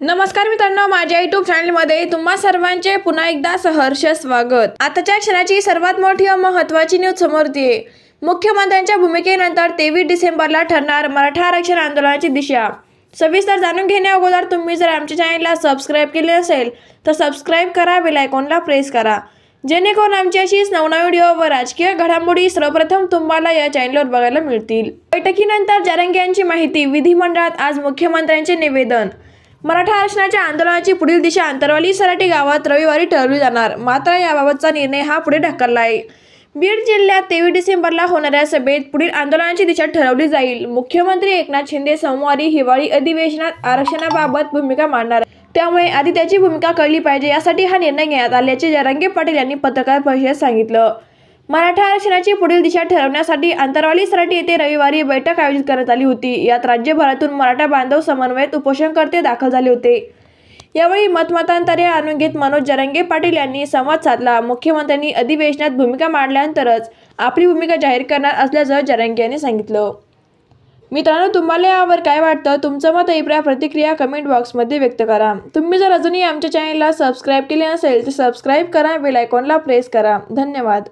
नमस्कार मित्रांनो माझ्या युट्यूब चॅनलमध्ये तुम्हा सर्वांचे पुन्हा एकदा सहर्ष स्वागत. आताच्या क्षणाची सर्वात मोठी व महत्त्वाची न्यूज समोर येते मुख्यमंत्र्यांच्या भूमिकेनंतर तेवीस डिसेंबरला ठरणार मराठा आरक्षण आंदोलनाची दिशा. सविस्तर जाणून घेण्या अगोदर तुम्ही जर आमच्या चॅनलला सबस्क्राईब केले असेल तर सबस्क्राईब करा बेलायकॉनला प्रेस करा. जेणेकरून आमची अशीच नवनवीन व्हिडिओ व राजकीय घडामोडी सर्वप्रथम तुम्हाला या चॅनलवर बघायला मिळतील. बैठकीनंतर जारंगे यांची माहिती विधिमंडळात आज मुख्यमंत्र्यांचे निवेदन. मराठा आरक्षणाच्या आंदोलनाची पुढील दिशा अंतरवाली सराटी गावात रविवारी ठरवली जाणार. मात्र याबाबतचा निर्णय हा पुढे ढकलला आहे बीड जिल्ह्यात तेवीस डिसेंबरला होणाऱ्या सभेत पुढील आंदोलनाची दिशा ठरवली जाईल. मुख्यमंत्री एकनाथ शिंदे सोमवारी हिवाळी अधिवेशनात आरक्षणाबाबत भूमिका मांडणार. त्यामुळे आधी त्याची भूमिका कळली पाहिजे यासाठी हा निर्णय घेण्यात आल्याचे जरांगे पाटील यांनी पत्रकार परिषदेत सांगितलं. मराठा आरक्षणाची पुढील दिशा ठरवण्यासाठी अंतरवाली सराटी येथे रविवारी बैठक आयोजित करण्यात आली होती. यात राज्यभरातून मराठा बांधव समन्वयत उपोषणकर्ते दाखल झाले होते. यावेळी मतमतांतरे आणून घेत मनोज जरंगे पाटील यांनी संवाद साधला. मुख्यमंत्र्यांनी अधिवेशनात भूमिका मांडल्यानंतरच आपली भूमिका जाहीर करणार असल्याचं जरंगे यांनी सांगितलं. मित्रांनो तुम्हाला यावर काय वाटतं? तुमचं मत अभिप्राय प्रतिक्रिया कमेंट बॉक्समध्ये व्यक्त करा. तुम्ही जर अजूनही आमच्या चॅनलला सबस्क्राईब केले नसेल तर सबस्क्राईब करा बेल आयकॉनला प्रेस करा. धन्यवाद.